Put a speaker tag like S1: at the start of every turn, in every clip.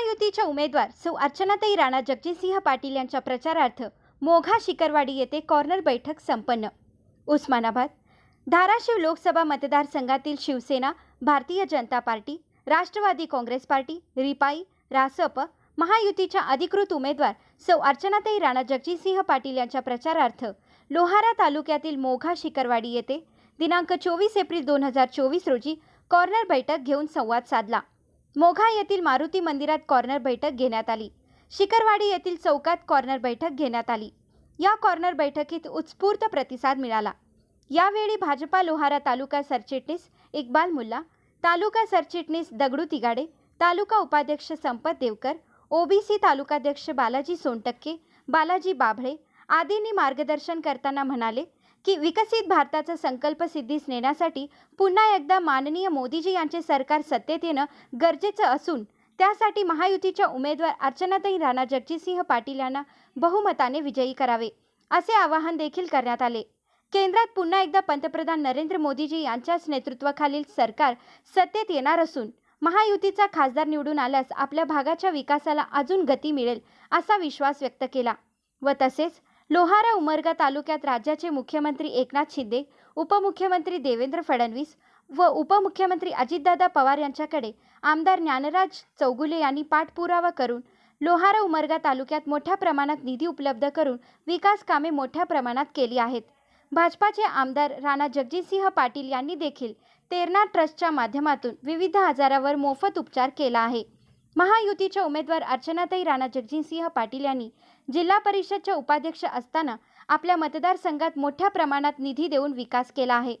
S1: महायुतीच्या उमेदवार सौ अर्चनाताई राणा जगजितसिंह पाटील यांच्या प्रचारार्थ मोघा शिकरवाडी येथे कॉर्नर बैठक संपन्न. उस्मानाबाद धाराशिव लोकसभा मतदारसंघातील Shiv Sena Bharatiya Janata party Rashtravadi Congress party RPI RSP महायुतीच्या अधिकृत उमेदवार सौ अर्चनाताई राणा जगजितसिंह पाटील यांच्या प्रचारार्थ लोहारा तालुक्यातील मोघा शिकरवाडी येथे दिनांक चोवीस एप्रिल दोन हजार चोवीस रोजी कॉर्नर बैठक घेऊन संवाद साधला. मोघा येथील मारुती मंदिरात कॉर्नर बैठक घेण्यात आली. शिकरवाडी येथील चौकात कॉर्नर बैठक घेण्यात आली. या कॉर्नर बैठकीत उत्स्फूर्त प्रतिसाद मिळाला. यावेळी भाजपा लोहारा तालुका सरचिटणीस इक्बाल मुल्ला तालुका सरचिटणीस दगडू तिगाडे तालुका उपाध्यक्ष संपत देवकर ओबीसी तालुकाध्यक्ष बालाजी सोनटक्के बालाजी बाभळे आदींनी मार्गदर्शन करताना म्हणाले की विकसित भारताचा संकल्प सिद्धीस नेण्यासाठी पुन्हा एकदा माननीय मोदीजी यांचे सरकार सत्तेत येणं गरजेचं असून त्यासाठी महायुतीच्या उमेदवार अर्चनाताई राणा जगजितसिंह पाटील यांना बहुमताने विजयी करावे असे आवाहन देखील करण्यात आले. केंद्रात पुन्हा एकदा पंतप्रधान नरेंद्र मोदीजी यांच्याच नेतृत्वाखालील सरकार सत्तेत येणार असून महायुतीचा खासदार निवडून आल्यास आपल्या भागाच्या विकासाला अजून गती मिळेल असा विश्वास व्यक्त केला व तसेच लोहारा उमरगा तालुक्यात राज्याचे मुख्यमंत्री एकनाथ शिंदे उपमुख्यमंत्री देवेंद्र फडणवीस व उपमुख्यमंत्री अजितदादा पवार यांच्याकडे आमदार ज्ञानराज चौगुले यांनी पाठपुरावा करून लोहारा उमरगा तालुक्यात मोठ्या प्रमाणात निधी उपलब्ध करून विकास कामे मोठ्या प्रमाणात केली आहेत. भाजपाचे आमदार राणा जगजितसिंह पाटील यांनी देखील तेरणा ट्रस्टच्या माध्यमातून विविध आजारावर मोफत उपचार केला आहे. महायुतीच्या उमेदवार अर्चनाताई राणा जगजितसिंह पाटील यांनी जिल्हा परिषदच्या उपाध्यक्ष असताना आपल्या मतदारसंघात मोठ्या प्रमाणात निधी देऊन विकास केला आहे.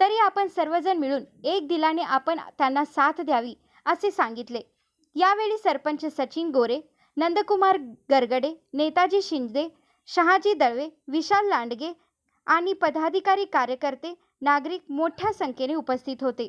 S1: तरी आपण सर्वजण मिळून एक दिलाने आपण त्यांना साथ द्यावी असे सांगितले. यावेळी सरपंच सचिन गोरे नंदकुमार गरगडे नेताजी शिंदे शहाजी दळवे विशाल लांडगे आणि पदाधिकारी कार्यकर्ते नागरिक मोठ्या संख्येने उपस्थित होते.